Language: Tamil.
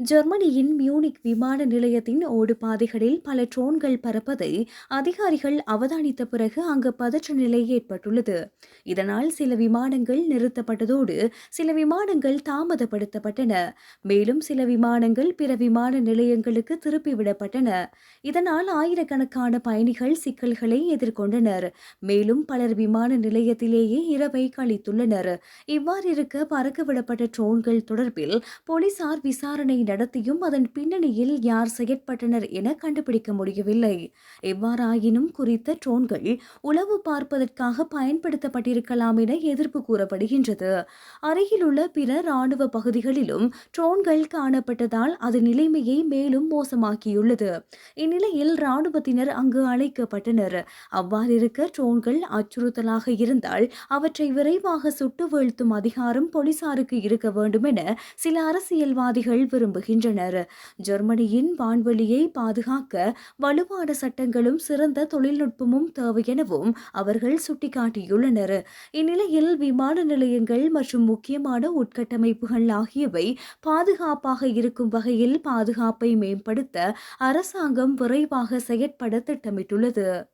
ஜெர்மனியின் மியூனிக் விமான நிலையத்தின் ஓடுபாதைகளில் பல ட்ரோன்கள் பறப்பதை அதிகாரிகள் அவதானித்த பிறகு அங்கு பதற்ற நிலை ஏற்பட்டுள்ளது. இதனால் சில விமானங்கள் நிறுத்தப்பட்டதோடு சில விமானங்கள் தாமதப்படுத்தப்பட்டன. மேலும் சில விமானங்கள் பிற விமான நிலையங்களுக்கு திருப்பிவிடப்பட்டன இதனால் ஆயிரக்கணக்கான பயணிகள் சிக்கல்களை எதிர்கொண்டனர். மேலும் பலர் விமான நிலையத்திலேயே இரவை கழித்துள்ளனர். இவ்வாறு இருக்க பறக்கவிடப்பட்ட ட்ரோன்கள் தொடர்பில் போலீசார் விசாரணை நடத்தியும் அதன் பின்னணியில் யார் செயற்பட்டனர் என கண்டுபிடிக்க முடியவில்லை. எவ்வாறாயினும் குறித்த ட்ரோன்கள் உளவு பார்ப்பதற்காக பயன்படுத்தப்பட்டிருக்கலாம் என எதிர்ப்பு கூறப்படுகின்றது. அருகிலுள்ள பிற ராணுவ பகுதிகளிலும் ட்ரோன்கள் காணப்பட்டதால் அது நிலைமையை மேலும் மோசமாக்கியுள்ளது. இந்நிலையில் ராணுவத்தினர் அங்கு அழைக்கப்பட்டனர். அவ்வாறிருக்க ட்ரோன்கள் அச்சுறுத்தலாக இருந்தால் அவற்றை விரைவாக சுட்டு வீழ்த்தும் அதிகாரம் போலீசாருக்கு இருக்க வேண்டும் என சில அரசியல்வாதிகள் விரும்புகின்றனர். வருகின்றனர் ஜெர்மனியின் வான்வெளியை பாதுகாக்க வலுவான சட்டங்களும் சிறந்த தொழில்நுட்பமும் தேவை எனவும் அவர்கள் சுட்டிக்காட்டியுள்ளனர். இந்நிலையில் விமான நிலையங்கள் மற்றும் முக்கியமான உட்கட்டமைப்புகள் ஆகியவை பாதுகாப்பாக இருக்கும் வகையில் பாதுகாப்பை மேம்படுத்த அரசாங்கம் விரைவாக செயற்பட திட்டமிட்டுள்ளது.